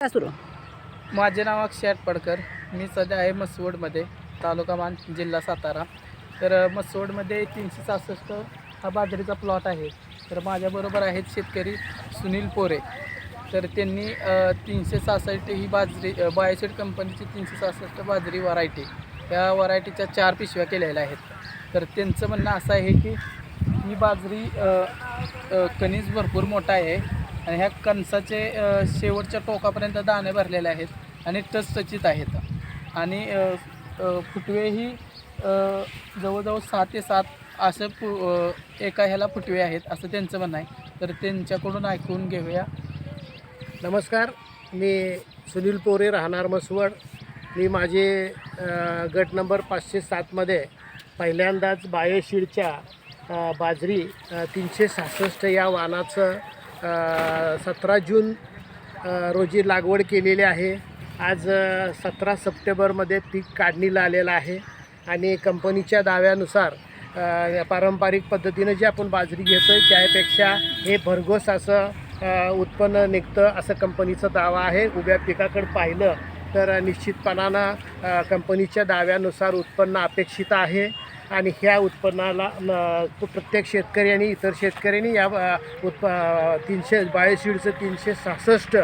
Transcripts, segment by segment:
सुरू? माझे नाव अक्षय आटपडकर. मी सध्या आहे मसवडमध्ये तालुका मान जिल्हा सातारा. तर मसवडमध्ये तीनशे सहासष्ट हा बाजरीचा प्लॉट आहे. तर माझ्याबरोबर आहेत शेतकरी सुनील पोरे. तर त्यांनी तीनशे सहासष्ट ही बाजरी अ, बायोसेट कंपनीची तीनशे सहासष्ट बाजरी व्हरायटी या व्हरायटीच्या चार पिशव्या केलेल्या आहेत. तर त्यांचं म्हणणं असं आहे की ही बाजरी अ, कणीस भरपूर मोठा आहे. आणि ह्या कणसाचे शेवटच्या टोकापर्यंत दाणे भरलेले आहेत आणि टचटचीत आहेत. आणि फुटवेही जवळजवळ सहा ते सात असं पु एका ह्याला फुटवे आहेत असं त्यांचं म्हणणं आहे. तर त्यांच्याकडून ऐकून घेऊया. नमस्कार मी सुनील पोरे राहणार मसवड मी माझे गट नंबर पाचशे सातमध्ये पहिल्यांदाच बायोशीडच्या बाजरी तीनशे सहासष्ट या वाणाचं सतरा जून रोजी लागवड केलेली आहे. आज सतरा सप्टेंबरमध्ये पीक काढणीला आलेलं आहे आणि कंपनीच्या दाव्यानुसार पारंपरिक पद्धतीनं जे आपण बाजरी घेतो आहे त्यापेक्षा हे भरघोस असं उत्पन्न निघतं असं कंपनीचा दावा आहे. उभ्या पिकाकडे पाहिलं तर निश्चितपणानं कंपनीच्या दाव्यानुसार उत्पन्न अपेक्षित आहे. आणि ह्या उत्पन्नाला न- प्रत्येक शेतकरी आणि इतर शेतकऱ्यांनी या उत्प तीनशे बायोशीडचं तीनशे सहासष्ट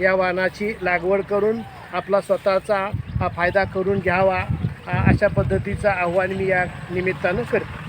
या वाहनाची लागवड करून आपला स्वतःचा फायदा करून घ्यावा अशा पद्धतीचं आव्हान मी या निमित्तानं करतो.